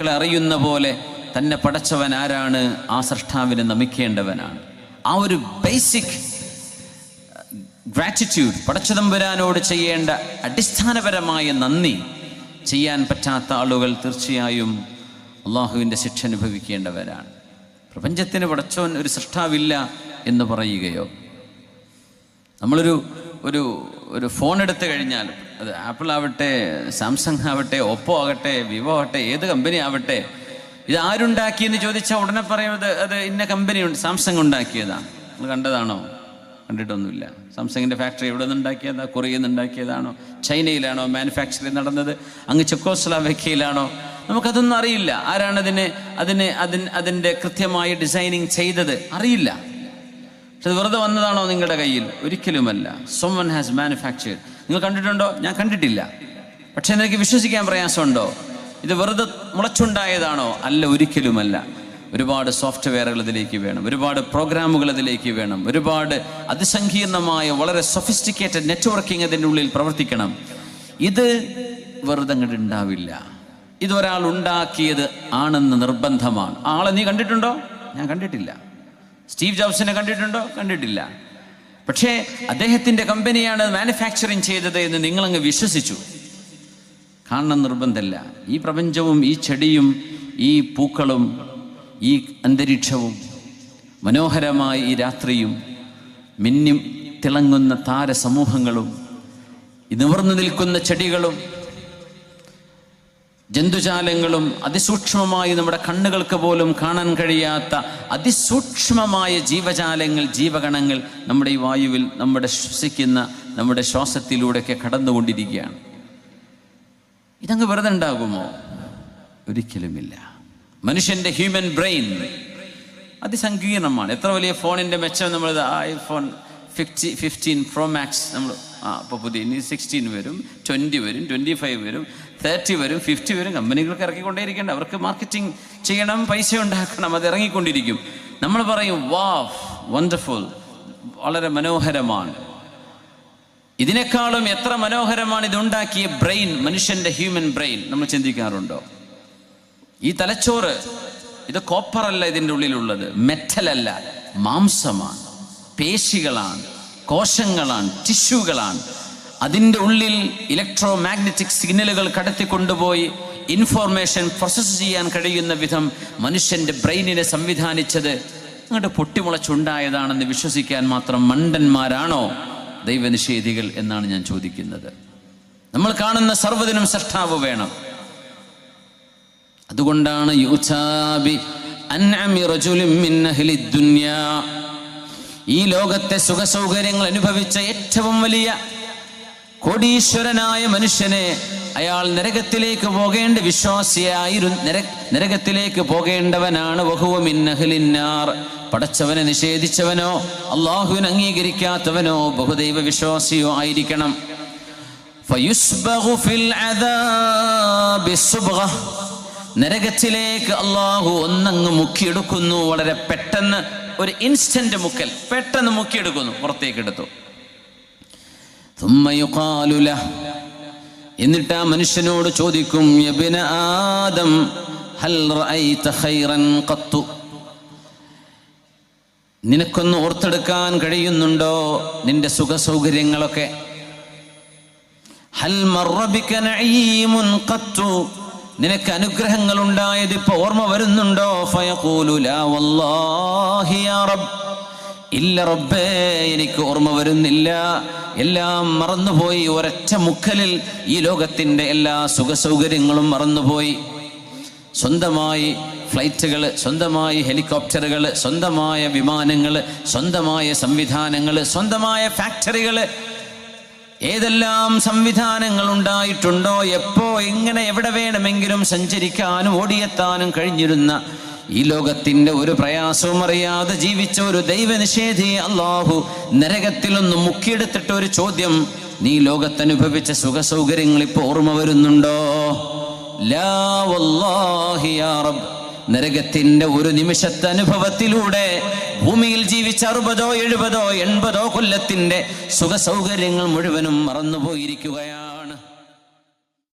മക്കളെ അറിയുന്ന പോലെ തന്നെ പടച്ചവൻ ആരാണ്? ആ സൃഷ്ടാവിനെ നമിക്കേണ്ടവനാണ്. ആ ഒരു ബേസിക് ഗ്രാറ്റിറ്റ്യൂഡ് പടച്ചതമ്പുരാനോട് ചെയ്യേണ്ട അടിസ്ഥാനപരമായ നന്ദി ചെയ്യാൻ പറ്റാത്ത ആളുകൾ തീർച്ചയായും അള്ളാഹുവിന്റെ ശിക്ഷ അനുഭവിക്കേണ്ടവരാണ്. പ്രപഞ്ചത്തിന് പടച്ചവൻ ഒരു സൃഷ്ടാവില്ല എന്ന് പറയുകയോ? നമ്മളൊരു ഒരു ഒരു ഫോൺ എടുത്തു കഴിഞ്ഞാൽ അത് ആപ്പിൾ ആവട്ടെ സാംസങ് ആവട്ടെ ഒപ്പോ ആകട്ടെ വിവോ ആവട്ടെ ഏത് കമ്പനി ആവട്ടെ ഇത് ആരുണ്ടാക്കിയെന്ന് ചോദിച്ചാൽ ഉടനെ പറയുന്നത് അത് ഇന്ന കമ്പനി ഉണ്ട് സാംസങ് ഉണ്ടാക്കിയതാണ് നിങ്ങൾ കണ്ടതാണോ? കണ്ടിട്ടൊന്നുമില്ല. സാംസങ്ങിന്റെ ഫാക്ടറി എവിടെ നിന്ന് ഉണ്ടാക്കിയതാ? കൊറിയയിൽ നിന്ന് ഉണ്ടാക്കിയതാണോ? ചൈനയിലാണോ മാനുഫാക്ചറിങ് നടന്നത്? അങ്ങ് ചെക്കോസ്ലാവ്യക്കയിലാണോ നമുക്കതൊന്നും അറിയില്ല. ആരാണ് അതിനെ അതിനെ അതിന് അതിന്റെ കൃത്യമായ ഡിസൈനിങ് ചെയ്തത്? അറിയില്ല. പക്ഷെ അത് വെറുതെ വന്നതാണോ നിങ്ങളുടെ കയ്യിൽ? ഒരിക്കലുമല്ല. സോമൻ ഹാസ് മാനുഫാക്ചേർഡ് നിങ്ങൾ കണ്ടിട്ടുണ്ടോ? ഞാൻ കണ്ടിട്ടില്ല. പക്ഷെ എനിക്ക് വിശ്വസിക്കാൻ പ്രയാസമുണ്ടോ? ഇത് വെറുതെ മുളച്ചുണ്ടായതാണോ? അല്ല ഒരിക്കലുമല്ല. ഒരുപാട് സോഫ്റ്റ്വെയറുകൾ ഇതിലേക്ക് വേണം. ഒരുപാട് പ്രോഗ്രാമുകൾ ഇതിലേക്ക് വേണം. ഒരുപാട് അതിസങ്കീർണമായ വളരെ സൊഫിസ്റ്റിക്കേറ്റഡ് നെറ്റ്വർക്കിംഗ് അതിന്റെ ഉള്ളിൽ പ്രവർത്തിക്കണം. ഇത് വെറുതെ അങ്ങോട്ട് ഉണ്ടാവില്ല. ഇതൊരാൾ ഉണ്ടാക്കിയത് ആണെന്ന് നിർബന്ധമാണ്. ആളെ നീ കണ്ടിട്ടുണ്ടോ? ഞാൻ കണ്ടിട്ടില്ല. സ്റ്റീവ് ജോബ്സിനെ കണ്ടിട്ടുണ്ടോ? കണ്ടിട്ടില്ല. പക്ഷേ അദ്ദേഹത്തിന്റെ കമ്പനിയാണ് മാനുഫാക്ചറിങ് ചെയ്തത് എന്ന് നിങ്ങളങ്ങ് വിശ്വസിച്ചു. കാണണം നിർബന്ധമല്ല ഈ പ്രപഞ്ചവും ഈ ചെടിയും ഈ പൂക്കളും ഈ അന്തരീക്ഷവും മനോഹരമായ ഈ രാത്രിയും മിന്നി തിളങ്ങുന്ന താരസമൂഹങ്ങളും നിവർന്നു നിൽക്കുന്ന ചെടികളും ജന്തുജാലങ്ങളും അതിസൂക്ഷ്മമായി നമ്മുടെ കണ്ണുകൾക്ക് പോലും കാണാൻ കഴിയാത്ത അതിസൂക്ഷ്മമായ ജീവജാലങ്ങൾ ജീവഗണങ്ങൾ നമ്മുടെ ഈ വായുവിൽ നമ്മുടെ ശ്വസിക്കുന്ന നമ്മുടെ ശ്വാസത്തിലൂടെയൊക്കെ കടന്നുകൊണ്ടിരിക്കുകയാണ്. ഇതങ്ങ് വെറുതെ ഉണ്ടാകുമോ? ഒരിക്കലുമില്ല. മനുഷ്യന്റെ ഹ്യൂമൻ ബ്രെയിൻ അതിസങ്കീർണമാണ്. എത്ര വലിയ ഫോണിന്റെ മെച്ചം നമ്മൾ iPhone fifty fifteen pro max നമ്മൾ ആ അപ്പോൾ പുതിയ ഇനി സിക്സ്റ്റീൻ വരും ട്വന്റി വരും ട്വന്റി ഫൈവ് വരും തേർട്ടി വരും ഫിഫ്റ്റി വരും കമ്പനികൾക്ക് ഇറക്കിക്കൊണ്ടേയിരിക്കേണ്ട അവർക്ക് മാർക്കറ്റിംഗ് ചെയ്യണം പൈസ ഉണ്ടാക്കണം അത് ഇറങ്ങിക്കൊണ്ടിരിക്കും. നമ്മൾ പറയും വാ വണ്ടർഫുൾ വളരെ മനോഹരമാണ്. ഇതിനേക്കാളും എത്ര മനോഹരമാണ് ഇതുണ്ടാക്കിയ ബ്രെയിൻ മനുഷ്യന്റെ ഹ്യൂമൻ ബ്രെയിൻ നമ്മൾ ചിന്തിക്കാറുണ്ടോ? ഈ തലച്ചോറ് ഇത് കോപ്പറല്ല ഇതിന്റെ ഉള്ളിലുള്ളത് മെറ്റലല്ല മാംസമാണ്. പേശികളാണ് കോശങ്ങളാണ് ടിഷ്യൂകളാണ്. അതിന്റെ ഉള്ളിൽ ഇലക്ട്രോ മാഗ്നറ്റിക് സിഗ്നലുകൾ കടത്തിക്കൊണ്ടുപോയി ഇൻഫോർമേഷൻ പ്രോസസ്സ് ചെയ്യാൻ കഴിയുന്ന വിധം മനുഷ്യന്റെ ബ്രെയിനിനെ സംവിധാനിച്ചത് അങ്ങോട്ട് പൊട്ടിമുളച്ചുണ്ടായതാണെന്ന് വിശ്വസിക്കാൻ മാത്രം മണ്ടന്മാരാണോ ദൈവനിഷേധികൾ എന്നാണ് ഞാൻ ചോദിക്കുന്നത്. നമ്മൾ കാണുന്ന സർവദിനം സൃഷ്ടാവ് വേണം. അതുകൊണ്ടാണ് യൂചാബി അൻഅമി റജുലിൻ മിൻ അഹ്ലി ദുനിയാ ഈ ലോകത്തെ സുഖസൗകര്യങ്ങൾ അനുഭവിച്ച ഏറ്റവും വലിയ കോടീശ്വരനായ മനുഷ്യനെ അയാൾ നരകത്തിലേക്ക് പോകേണ്ട വിശ്വാസിയായിരുന്നു നര നരകത്തിലേക്ക് പോകേണ്ടവനാണ് വഹുവ മിൻ അഹ്ലിന്നാർ പടച്ചവനെ നിഷേധിച്ചവനോ അള്ളാഹുവിനെ അംഗീകരിക്കാത്തവനോ ബഹുദൈവ വിശ്വാസിയോ ആയിരിക്കണം. നരകത്തിലേക്ക് അള്ളാഹു ഒന്നങ്ങ് മുക്കിയെടുക്കുന്നു. വളരെ പെട്ടെന്ന് ഒരു ഇൻസ്റ്റന്റ് മുക്കൽ പെട്ടെന്ന് മുക്കിയെടുക്കുന്നു പുറത്തേക്ക് എടുത്തു എന്നിട്ട് ആ മനുഷ്യനോട് ചോദിക്കും ആദം ഹൽ ഖൈറൻ ഖത്തു? നിനക്കൊന്ന് ഓർത്തെടുക്കാൻ കഴിയുന്നുണ്ടോ നിന്റെ സുഖ സൗകര്യങ്ങളൊക്കെ ഹൽ മറബിക്കൻ ഖത്തു. നിനക്ക് അനുഗ്രഹങ്ങൾ ഉണ്ടായത് ഇപ്പൊ ഓർമ്മ വരുന്നുണ്ടോ? ഇല്ല റബ്ബേ എനിക്ക് ഓർമ്മ വരുന്നില്ല. എല്ലാം മറന്നുപോയി ഒരൊറ്റ മുക്കലിൽ ഈ ലോകത്തിന്റെ എല്ലാ സുഖ സൗകര്യങ്ങളും മറന്നുപോയി. സ്വന്തമായി ഫ്ലൈറ്റുകൾ സ്വന്തമായി ഹെലികോപ്റ്ററുകൾ സ്വന്തമായ വിമാനങ്ങൾ സ്വന്തമായ സംവിധാനങ്ങൾ സ്വന്തമായ ഫാക്ടറികൾ ഏതെല്ലാം സംവിധാനങ്ങൾ ഉണ്ടായിട്ടുണ്ടോ എപ്പോ എങ്ങനെ എവിടെ വേണമെങ്കിലും സഞ്ചരിക്കാനും ഓടിയെത്താനും കഴിഞ്ഞിരുന്ന ഈ ലോകത്തിന്റെ ഒരു പ്രയാസവും അറിയാതെ ജീവിച്ച ഒരു ദൈവനിഷേധി അള്ളാഹു നരകത്തിലൊന്നും മുക്കിയെടുത്തിട്ട് ഒരു ചോദ്യം നീ ലോകത്തനുഭവിച്ച സുഖ സൗകര്യങ്ങൾ ഇപ്പോൾ ഓർമ്മ വരുന്നുണ്ടോ? ലാ വല്ലാഹി യാ റബ്ബ്. നരകത്തിന്റെ ഒരു നിമിഷത്തെ അനുഭവത്തിലൂടെ ഭൂമിയിൽ ജീവിച്ച അറുപതോ എഴുപതോ എൺപതോ കൊല്ലത്തിന്റെ സുഖ സൗകര്യങ്ങൾ മുഴുവനും മറന്നുപോയിരിക്കുകയാണ്.